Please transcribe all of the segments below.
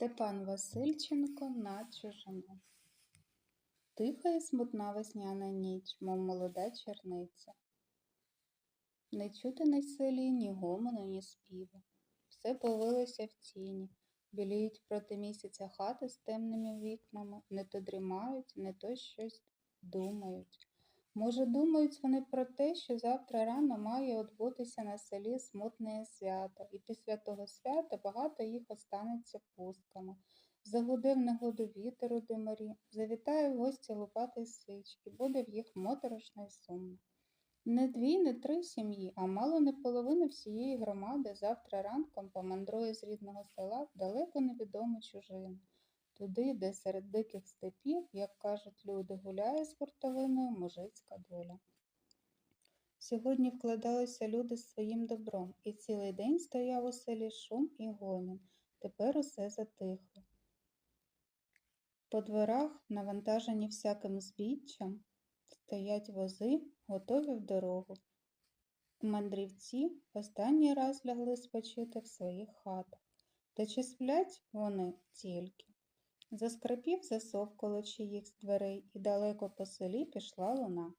Степан Васильченко на чужину. Тиха і смутна весняна ніч, мов молода черниця. Не чути на селі ні гомону, ні співу. Все повилося в тіні, біліють проти місяця хати з темними вікнами, не то дрімають, не то щось думають. Може, думають вони про те, що завтра рано має отбутися на селі смутне свято, і після того свята багато їх останеться пустками. Загуде в негоду вітер у димарі, завітає в гості лупатий сич, і буде в їх моторошно й сумно. Не дві, не три сім'ї, а мало не половина всієї громади завтра ранком помандрує з рідного села в далеко невідому чужину. Туди, де серед диких степів, як кажуть люди, гуляє з хуртовиною мужицька доля. Сьогодні вкладалися люди з своїм добром, і цілий день стояв у селі шум і гомін. Тепер усе затихло. По дворах, навантажені всяким збіччям, стоять вози, готові в дорогу. Мандрівці останній раз лягли спочити в своїх хатах. Та чи сплять вони тільки? Заскрипів засов коло чиїх з дверей, і далеко по селі пішла луна.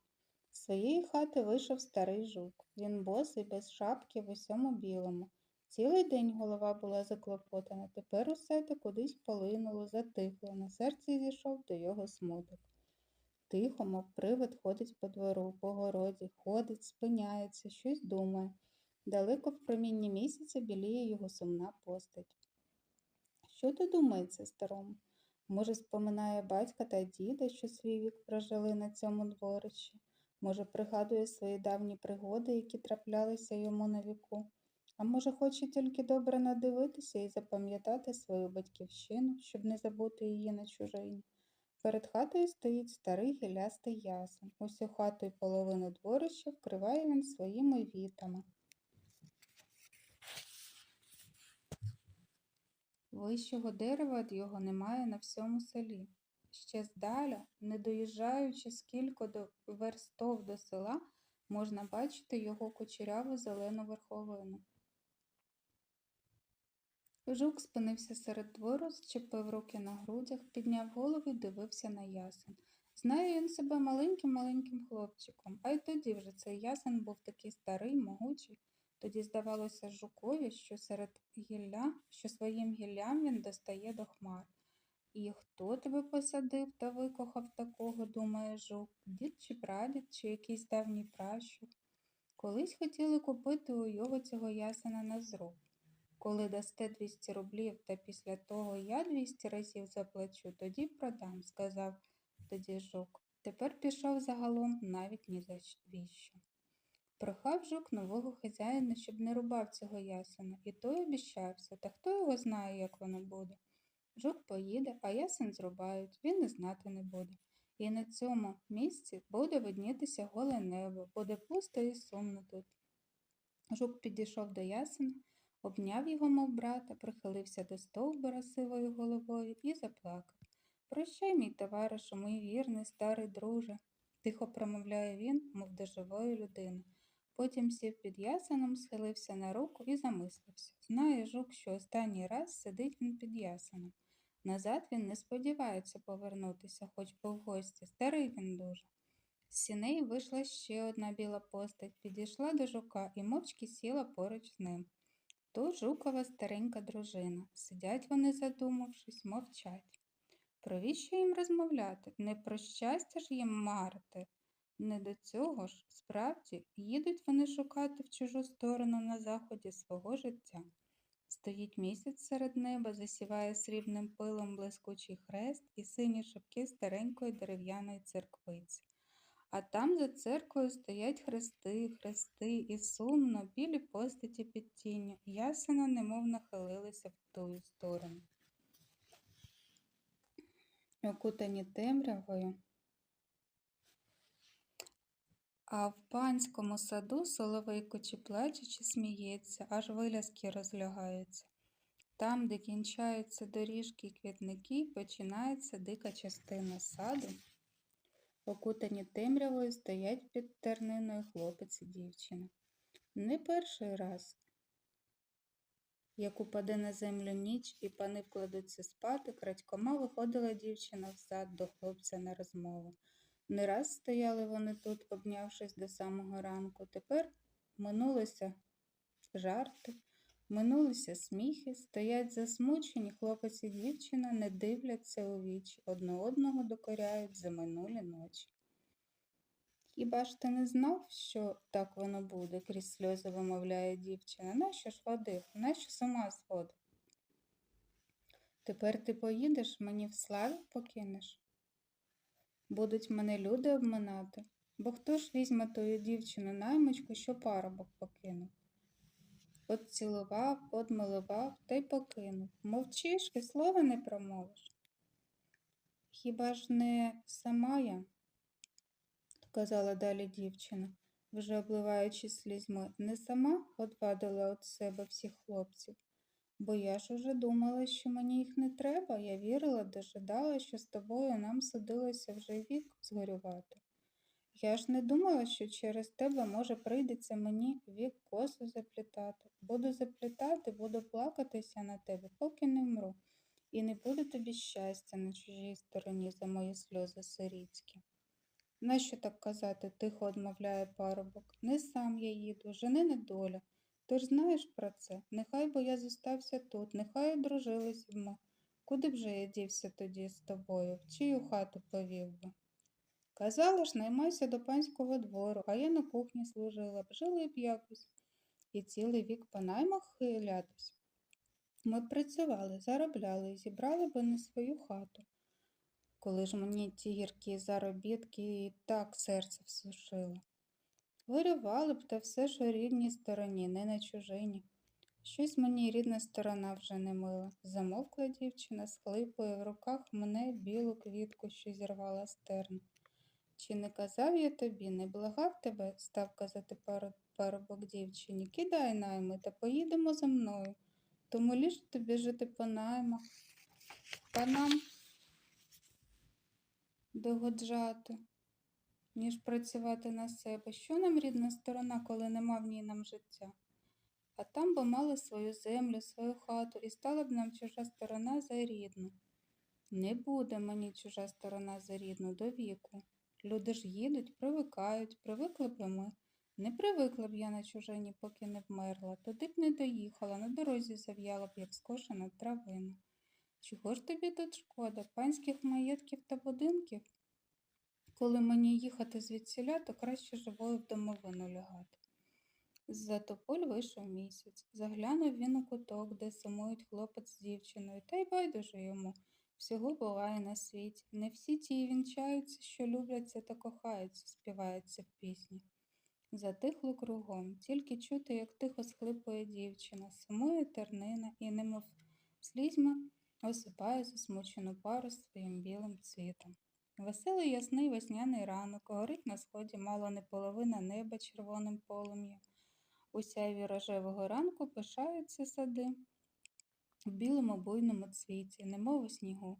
З своєї хати вийшов старий жук. Він босий, без шапки в усьому білому. Цілий день голова була заклопотана, тепер усе те кудись полинуло, затихло, на серці зійшов до його смуток. Тихо, мов привид ходить по двору, по городі, ходить, спиняється, щось думає. Далеко в промінні місяця біліє його сумна постать. Що то думається старому? Може, споминає батька та діда, що свій вік прожили на цьому дворищі? Може, пригадує свої давні пригоди, які траплялися йому на віку? А може, хоче тільки добре надивитися і запам'ятати свою батьківщину, щоб не забути її на чужині? Перед хатою стоїть старий гілястий ясен. Усю хату й половину дворища вкриває він своїми вітами. Вищого дерева від його немає на всьому селі. Ще здаля, не доїжджаючи скільки до верстов до села, можна бачити його кучеряву зелену верховину. Жук спинився серед двору, зчепив руки на грудях, підняв голову і дивився на ясен. Знає він себе маленьким-маленьким хлопчиком, а й тоді вже цей ясен був такий старий, могучий. Тоді здавалося жукові, що серед гілля, що своїм гіллям він достає до хмар. І хто тебе посадив та викохав такого, думає жук, дід чи прадід, чи якийсь давній пращур. Колись хотіли купити у його цього ясена на зруб. Коли дасте 200 рублів, та після того я 200 разів заплачу, тоді продам, сказав тоді жук. Тепер пішов загалом навіть ні за віщо. Прохав жук нового хазяїна, щоб не рубав цього ясена, і той обіщався, та хто його знає, як воно буде. Жук поїде, а ясен зрубають, він і знати не буде. І на цьому місці буде виднітися голе небо, буде пусто і сумно тут. Жук підійшов до ясена, обняв його, мов брата, прихилився до стовбура сивою головою і заплакав. Прощай, мій товаришу, мій вірний старий друже, тихо промовляє він, мов до живої людини. Потім сів під ясеном, схилився на руку і замислився. Знає жук, що останній раз сидить він під ясеном. Назад він не сподівається повернутися, хоч би в гості. Старий він дуже. З сіней вийшла ще одна біла постать, підійшла до жука і мовчки сіла поруч з ним. То жукова старенька дружина. Сидять вони, задумавшись, мовчать. Провіщо їм розмовляти? Не про щастя ж їм марити. Не до цього ж, справді, їдуть вони шукати в чужу сторону на заході свого життя. Стоїть місяць серед неба, засіває срібним пилом блискучий хрест і сині шибки старенької дерев'яної церквиці. А там за церквою стоять хрести, хрести, і сумно, білі постаті під тінню, ясена немов нахилилися в ту сторону. Окутані темрявою. А в панському саду соловейко чи плаче, чи сміється, аж виляски розлягаються. Там, де кінчаються доріжки й квітники, починається дика частина саду. Окутані темрявою стоять під терниною хлопець і дівчина. Не перший раз Як упаде на землю ніч, і пани вкладуться спати, крадькома виходила дівчина в сад до хлопця на розмову. Не раз стояли вони тут, обнявшись до самого ранку. Тепер минулися жарти, минулися сміхи, стоять засмучені, хлопець і дівчина не дивляться у вічі, одне одного докоряють за минулі ночі. Хіба ж ти не знав, що так воно буде? крізь сльози вимовляє дівчина. Нащо ж водив? Нащо з ума сходив? Тепер ти поїдеш, мені в славі покинеш? Будуть мене люди обминати, бо хто ж візьме тою дівчину наймичку, що парубок покинув? От цілував, одмилував та й покинув. Мовчиш і слова не промовиш. Хіба ж не сама я? казала далі дівчина, вже обливаючись слізьми, не сама одвадила від себе всіх хлопців, бо я ж уже думала, що мені їх не треба. Я вірила, дожидала, що з тобою нам судилося вже вік згорювати. Я ж не думала, що через тебе, може, прийдеться мені вік косу заплітати. Буду заплітати, буду плакатися на тебе, поки не вмру, і не буде тобі щастя на чужій стороні за мої сльози сирітські. Нащо так казати? тихо одмовляє парубок. Не сам я їду, жени не доля. Ти ж знаєш про це. Нехай би я зостався тут, нехай одружилися б ми. Куди б же я дівся тоді з тобою, в чию хату повів би? Казала ж, наймайся до панського двору, а я на кухні служила б, жили б якось. І цілий вік по наймах хилятись. Ми б працювали, заробляли і зібрали би на свою хату коли ж мені ті гіркі заробітки і так серце всушило. Вирювали б та все ж рідній стороні, не на чужині. Щось мені рідна сторона вже не мила. Замовкла дівчина, схлипує в руках мене білу квітку, що зірвала стерну. Чи не казав я тобі, не благав тебе, став казати парубок дівчині, кидай найми та поїдемо за мною. Тому ліж тобі жити по наймах. Панам догоджати, ніж працювати на себе. Що нам рідна сторона, коли нема в ній нам життя? А там би мали свою землю, свою хату, і стала б нам чужа сторона за рідну. Не буде мені чужа сторона за рідну до віку. Люди ж їдуть, привикають, привикли б ми. Не привикла б я на чужині, поки не вмерла, туди б не доїхала, на дорозі зав'яла б, як скошена травина. Чого ж тобі тут шкода, панських маєтків та будинків? Коли мені їхати звідсіля, то краще живою в домовину лягати. З-за тополь вийшов місяць. Заглянув він у куток, де сумують хлопець з дівчиною, та й байдуже йому. Всього буває на світі. Не всі ті вінчаються, що любляться та кохаються, співається в пісні. Затихло кругом, тільки чути, як тихо схлипує дівчина, сумує тернина і, немов слізьма, осипає засмучену пару своїм білим цвітом. Веселий ясний весняний ранок, горить на сході мало не половина неба червоним полум'ям. У сяйві рожевого ранку пишаються сади в білому буйному цвіті, немов у снігу.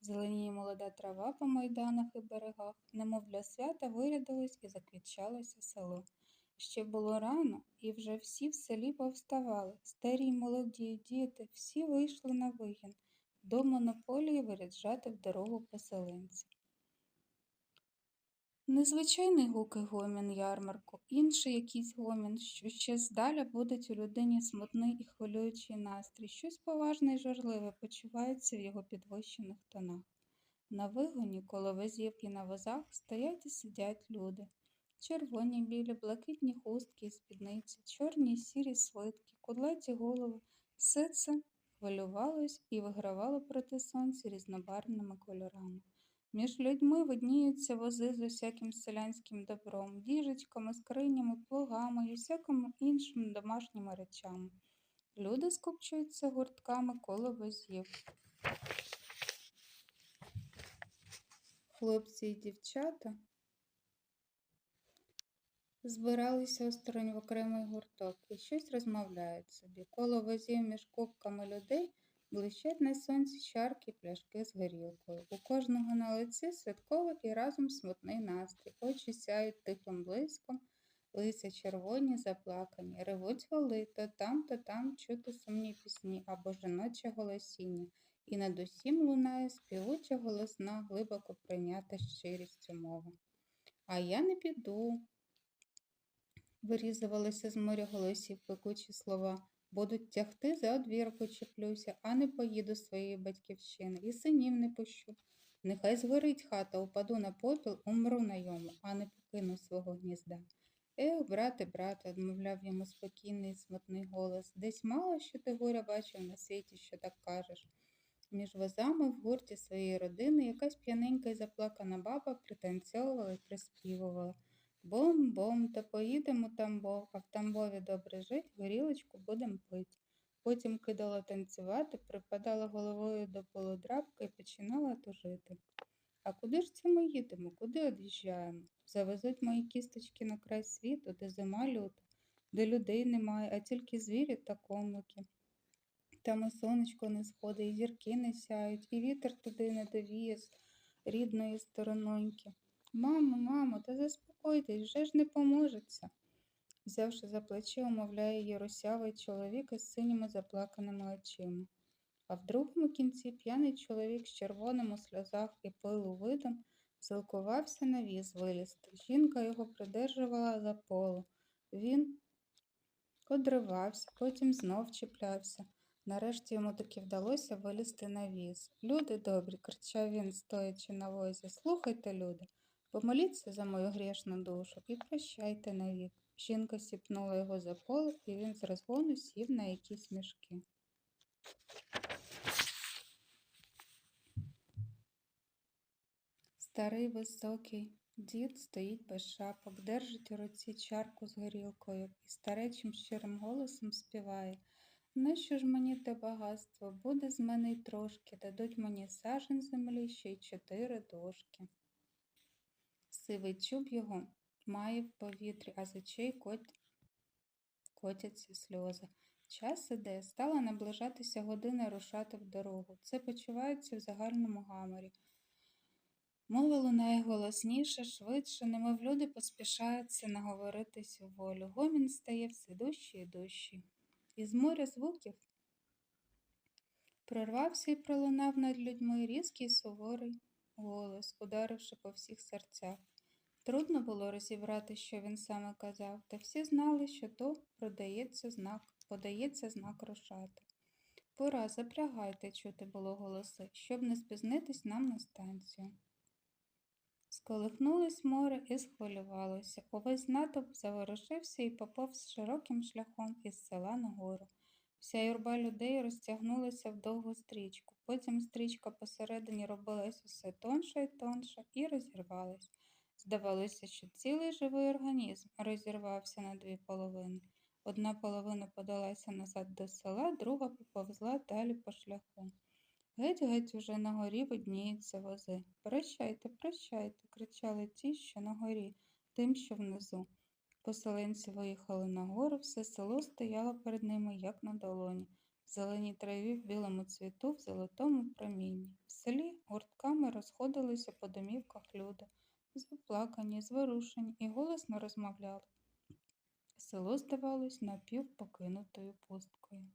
Зеленіє молода трава по майданах і берегах, немов для свята вирядилось і заквітчалося село. Ще було рано, і вже всі в селі повставали, старі й молоді, діти, всі вийшли на вигін до монополії виряджати в дорогу поселенців. Незвичайний гук і гомін ярмарку, інший якийсь гомін, що ще здаля буде у людині смутний і хвилюючий настрій, щось поважне й журливе почувається в його підвищених тонах. На вигоні, коло везів і на возах стоять і сидять люди. Червоні, білі, блакитні хустки і спідниці, чорні й сірі свитки, кудлаті голови, все це хвилювалось і вигравало проти сонця різнобарвними кольорами. Між людьми видніються вози з усяким селянським добром, діжечками, скринями, плугами і всякими іншими домашніми речами. Люди скупчуються гуртками коло возів. Хлопці і дівчата збиралися осторонь в окремий гурток і щось розмовляють собі. Коло возів між кубками людей блищать на сонці чарки пляшки з горілкою. У кожного на лиці святковий і разом смутний настрій, очі сяють тихим блиском, Лися червоні заплакані, ревуть воли, то там, то там чути сумні пісні або жіноче голосіння, і над усім лунає співуча голосна, глибоко прийнята щирістю мова. А я не піду. Вирізувалися з моря голосів пекучі слова. Будуть тягти за одвірку чіплюся, а не поїду з своєї батьківщини, і синів не пущу. Нехай згорить хата, упаду на попіл, умру на йому, а не покину свого гнізда. Ех, брате, брате, одмовляв йому спокійний смутний голос. Десь мало що ти горя бачив на світі, що так кажеш. Між возами в гурті своєї родини якась п'яненька й заплакана баба пританцьовувала й приспівувала. Бом-бом, та поїдемо Тамбов, а в Тамбові добре жить, горілочку будем пить. Потім кидала танцювати, припадала головою до полудрабки і починала тужити. А куди ж це ми їдемо? Куди од'їжджаємо? Завезуть мої кісточки на край світу, де зима люта, де людей немає, а тільки звірі та комлики. Там і сонечко не сходить, і зірки не сяють, і вітер туди не довіє з рідної сторононьки. Мамо, мамо, та заспокойтесь, вже ж не поможеться. Взявши за плече, умовляє її русявий чоловік із синіми заплаканими очима. А в другому кінці п'яний чоловік з червоним у сльозах і пилу видом зілкувався на віз вилізти. Жінка його придержувала за полу. Він одривався, потім знов чіплявся. Нарешті йому таки вдалося вилізти на віз. Люди добрі, кричав він, стоячи на возі. Слухайте, люди, помоліться за мою грішну душу і прощайте навік. Жінка сіпнула його за полу, і він з розгону сів на якісь мішки. Старий високий дід стоїть без шапок, держить у руці чарку з горілкою і старечим щирим голосом співає. Нащо ж мені те багатство? Буде з мене й трошки, дадуть мені сажен землі, ще й чотири дошки. Сивий чуб його має в повітрі, а з очей кот... котяться сльози. Час іде, стала наближатися година рушати в дорогу. Це почувається в загальному гаморі. Мова лунає голосніше, швидше, немов люди поспішаються наговоритись у волю. Гомін стає все дужчий і дужчий. Із моря звуків прорвався і пролунав над людьми різкий суворий голос, ударивши по всіх серцях. Трудно було розібрати, що він саме казав, та всі знали, що то продається знак, подається знак рушати. Пора, запрягайте, чути було голоси, щоб не спізнитись нам на станцію. Сколихнулось море і схвилювалося. Увесь натовп заворушився і поповз широким шляхом із села нагору. Вся юрба людей розтягнулася в довгу стрічку. Потім стрічка посередині робилась усе тонша і тонша і розірвалась. Здавалося, що цілий живий організм розірвався на дві половини. Одна половина подалася назад до села, друга поповзла далі по шляху. Геть-геть уже на горі видніються вози. Прощайте, прощайте, кричали ті, що на горі, тим, що внизу. Поселенці виїхали на гору, все село стояло перед ними, як на долоні, в зеленій траві в білому цвіту, в золотому промінні. В селі гуртками розходилися по домівках люди, заплакані, зворушені і голосно розмовляли. Село здавалось напівпокинутою пусткою.